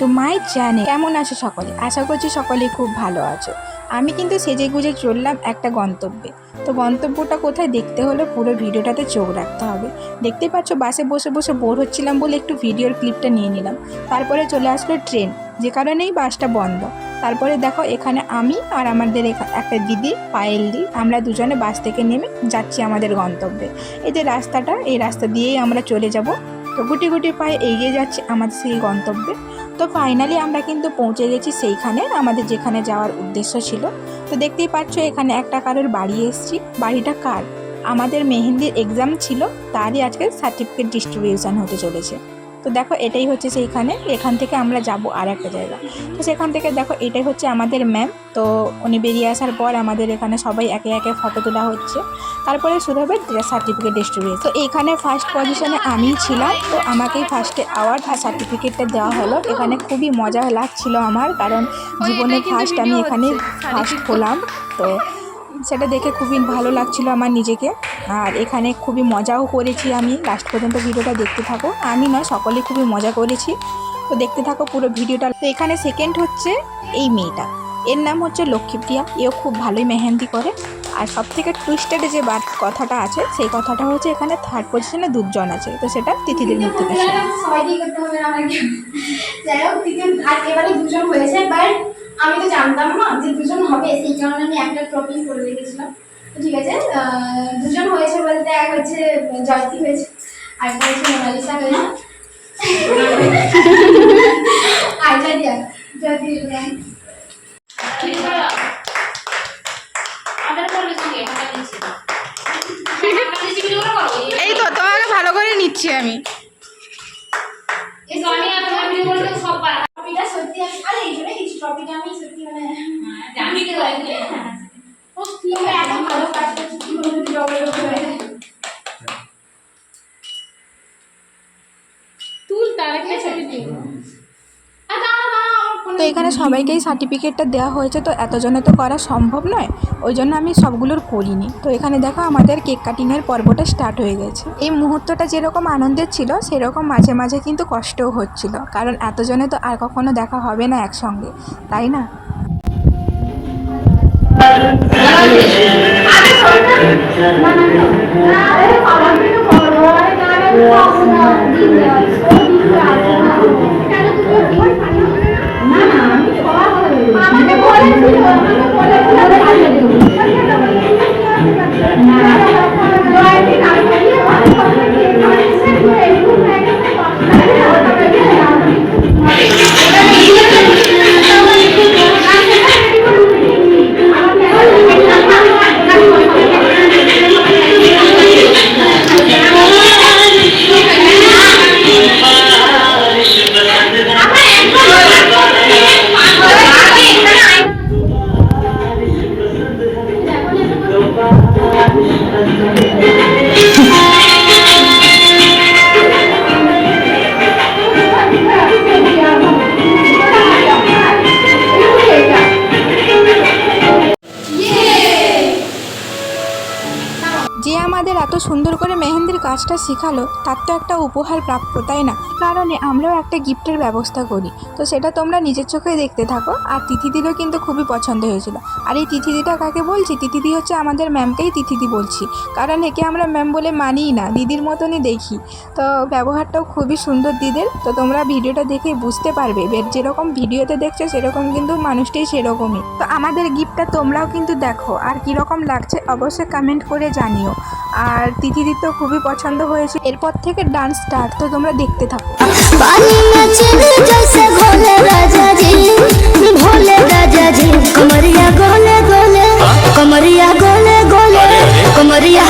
To my channel কেমন আছো সকলে? আশা করছি সকলে খুব ভালো আছো। আমি কিন্তু সেজে গুজে চললাম একটা গন্তব্যে। তো গন্তব্যটা কোথায় দেখতে হলে পুরো ভিডিওটাতে চোখ রাখতে হবে। দেখতেই পাচ্ছ, বাসে বসে বসে বোর হচ্ছিলাম বলে একটু ভিডিওর ক্লিপটা নিয়ে নিলাম। তারপরে চলে আসলো ট্রেন, যে কারণেই বাসটা বন্ধ। তারপরে দেখো, এখানে আমি আর আমাদের একটা দিদি, পায়েল দি, আমরা দুজনে বাস থেকে নেমে যাচ্ছি আমাদের গন্তব্যে। এই যে রাস্তাটা, এই রাস্তা দিয়েই আমরা চলে যাব। তো গুটি গুটি পায়ে এগিয়ে যাচ্ছে আমাদের সেই গন্তব্যে। তো ফাইনালি আমরা কিন্তু পৌঁছে গেছি সেইখানে, আমাদের যেখানে যাওয়ার উদ্দেশ্য ছিল। তো দেখতেই পাচ্ছ, এখানে একটা কারোর বাড়ি এসেছি। বাড়িটা কার? আমাদের মেহেন্দির এক্সাম ছিল, তারই আজকে সার্টিফিকেট ডিস্ট্রিবিউশন হতে চলেছে। তো দেখো এটাই হচ্ছে সেইখানে এখান থেকে আমরা যাব আর একটা জায়গা। তো সেখান থেকে দেখো এটাই হচ্ছে আমাদের ম্যাম তো উনি বেরিয়ে আসার পর আমাদের এখানে সবাই একে একে ফটো তোলা হচ্ছে। তারপরে শুরু হবে সার্টিফিকেট ডিস্ট্রিবিউট তো এখানে ফার্স্ট পজিশনে আমিই ছিলাম তো আমাকেই ফার্স্টে অ্যাওয়ার্ড আর সার্টিফিকেটটা দেওয়া হলো। এখানে খুবই মজা লাগছিল আমার কারণ জীবনে ফার্স্ট আমি এখানে ফার্স্ট হলাম। তো সেটা দেখে খুবই ভালো লাগছিল আমার নিজেকে। আর এখানে খুবই মজাও করেছি আমি। লাস্ট পর্যন্ত ভিডিওটা দেখতে থাকো। আমি নয় সকলে খুবই মজা করেছি। তো দেখতে থাকো পুরো ভিডিওটা। তো এখানে সেকেন্ড হচ্ছে এই মেয়েটা। এর নাম হচ্ছে লক্ষ্মীপ্রিয়া। এও খুব ভালোই মেহেন্দি করে। আর সব থেকে টুইস্টেড যে বাদ কথাটা আছে, সেই কথাটা হচ্ছে এখানে থার্ড পজিশনে দুজন আছে। তো সেটা তিথিদের আমাকে। যাই হোক দুজন হয়েছে বাট আমি তো জানতাম না যে দুজন হবে সেই কারণে আমি একটা ট্রফি করে রেখেছিলাম। তো ঠিক আছে দুজন হয়েছে বলতে এক হচ্ছে জয়তি হয়েছে আর একটা হচ্ছে মোনালিসা হয়েছে। আর জাদিয়া জয়তি এই তো তোমাকে ভালো করে নিচ্ছি আমি। তো এখানে সবাইকেই সার্টিফিকেটটা দেওয়া হয়েছে, তো এতজনে তো করা সম্ভব নয়, ওই জন্য আমি সবগুলোর করিনি। তো এখানে দেখো আমাদের কেক কাটিংয়ের পর্বটা স্টার্ট হয়ে গেছে। এই মুহূর্তটা যেরকম আনন্দের ছিল, সেরকম মাঝে মাঝে কিন্তু কষ্টও হচ্ছিল, কারণ এতজনে তো আর কখনো দেখা হবে না একসঙ্গে, তাই না? আমাকে Karena tubuh. সুন্দর করে মেহেন্দির কাজটা শেখালো, তার তো একটা উপহার প্রাপ্য, তাই না? কারণে আমরাও একটা গিফটের ব্যবস্থা করি। তো সেটা তোমরা নিজের চোখে দেখতে থাকো। আর তিথিদিরও কিন্তু খুবই পছন্দ হয়েছিল। আর এই তিথিদিটা কাকে বলছি? তিথিদি হচ্ছে আমাদের ম্যামকেই তিথিদি বলছি। কারণ একে আমরা ম্যাম বলে মানিই না, দিদির মতনই দেখি। তো ব্যবহারটাও খুবই সুন্দর দিদের। তো তোমরা ভিডিওটা দেখে বুঝতে পারবে। যেরকম ভিডিওতে দেখছ, সেরকম কিন্তু মানুষটাই সেরকমই। তো আমাদের গিফটটা তোমরাও কিন্তু দেখো। আর কীরকম লাগছে অবশ্যই কমেন্ট করে জানিও। আর তিথিদি তো খুবই পছন্দ হয়েছে। এরপর থেকে ডান্স স্টার্ট তো তোমরা দেখতে থাকো। কমরিয়া গোলে গোলে, কমরিয়া গোলে গোলে, কমরিয়া